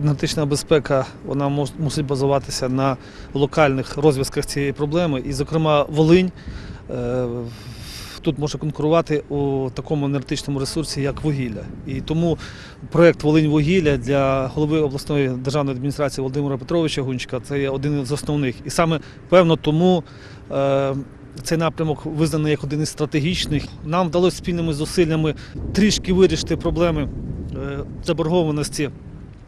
Енергетична безпека вона мус- мусить базуватися на локальних розв'язках цієї проблеми. І, зокрема, Волинь е, тут може конкурувати у такому енергетичному ресурсі, як вугілля. І тому проєкт Волинь вугілля для голови обласної державної адміністрації Володимира Петровича Гунчика це є один із основних. І саме певно тому. е, Цей напрямок визнаний як один із стратегічних. Нам вдалося спільними зусиллями трішки вирішити проблеми е, заборгованості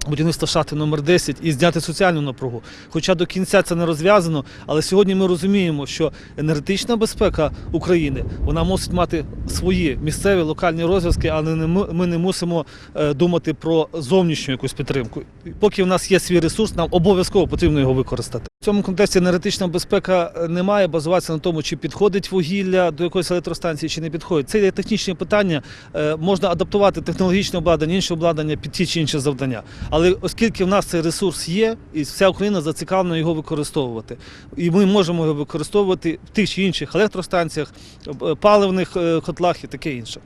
будівництва шахти номер 10 і зняти соціальну напругу. Хоча до кінця це не розв'язано, але сьогодні ми розуміємо, що енергетична безпека України вона мусить мати свої місцеві локальні розв'язки, але ми- не мусимо е, думати про зовнішню якусь підтримку. Поки в нас є свій ресурс, нам обов'язково потрібно його використати. В цьому контексті енергетична безпека е, не має базуватися на тому, чи підходить вугілля до якоїсь електростанції, чи не підходить. Це є технічні питання. Е, Можна адаптувати технологічне обладнання, інше обладнання під ті чи інші завдання. Але оскільки в нас цей ресурс є, і вся Україна зацікавлена його використовувати, і ми можемо його використовувати в тих чи інших електростанціях, е, паливних е, котлах і таке інше.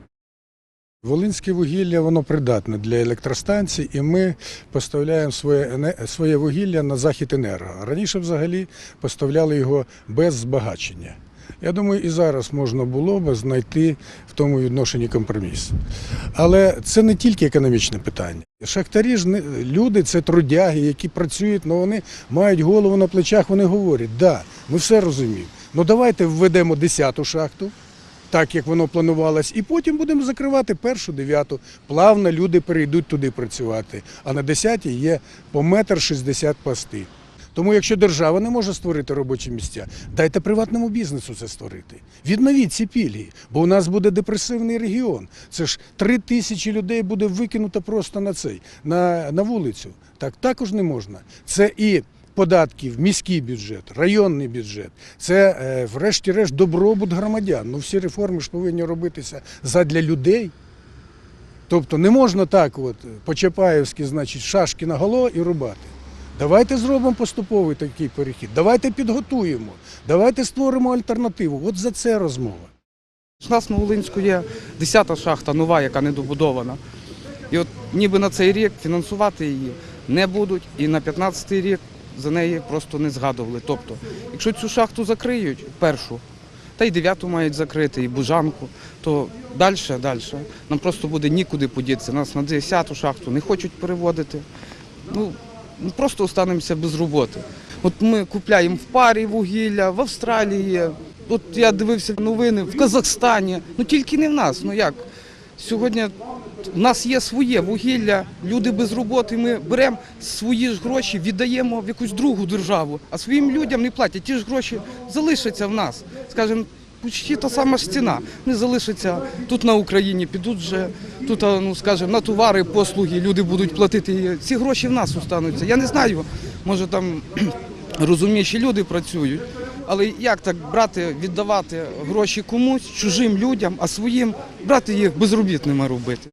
Волинське вугілля воно придатне для електростанцій, і ми поставляємо своє, своє вугілля на захід енерго. Раніше взагалі поставляли його без збагачення. Я думаю, і зараз можна було б знайти в тому відношенні компроміс. Але це не тільки економічне питання. Шахтарі ж люди, це трудяги, які працюють, але вони мають голову на плечах, вони говорять, да, ми все розуміємо. Ну давайте введемо 10-ту шахту, так як воно планувалось, і потім будемо закривати першу дев'яту. Плавно люди перейдуть туди працювати. А на десятій є по метр шістдесят пости. Тому, якщо держава не може створити робочі місця, дайте приватному бізнесу це створити. Відновіть ці пільги, бо у нас буде депресивний регіон. Це ж три тисячі людей буде викинуто просто на цей, на, на вулицю. Так також не можна. Це і податки в міський бюджет, районний бюджет. Це, е, врешті-решт, добробут громадян. Ну, всі реформи ж повинні робитися задля людей. Тобто не можна так, от, по-чапаївськи, значить, шашки на голо і рубати. Давайте зробимо поступовий такий перехід, давайте підготуємо, давайте створимо альтернативу. От за це розмова. У нас на Волинську є 10-та шахта нова, яка недобудована. І от ніби на цей рік фінансувати її не будуть, і на 15-й рік за неї просто не згадували. Тобто, якщо цю шахту закриють, першу, та й 9-ту мають закрити, і Бужанку, то далі, далі нам просто буде нікуди подітися. Нас на 10-ту шахту не хочуть переводити. Ну, просто останемося без роботи. От ми купляємо в парі вугілля, в Австралії. От я дивився новини в Казахстані. Ну тільки не в нас. Ну як? Сьогодні в нас є своє вугілля, люди без роботи. Ми беремо свої ж гроші, віддаємо в якусь другу державу, а своїм людям не платять. Ті ж гроші залишаться в нас. Скажімо, почти та сама ж ціна. Не залишаться тут на Україні, підуть вже тут, ну скажімо, на товари, послуги, люди будуть платити. Ці гроші в нас остануться. Я не знаю, може там розумніші люди працюють. Але як так брати, віддавати гроші комусь, чужим людям, а своїм брати їх безробітними робити?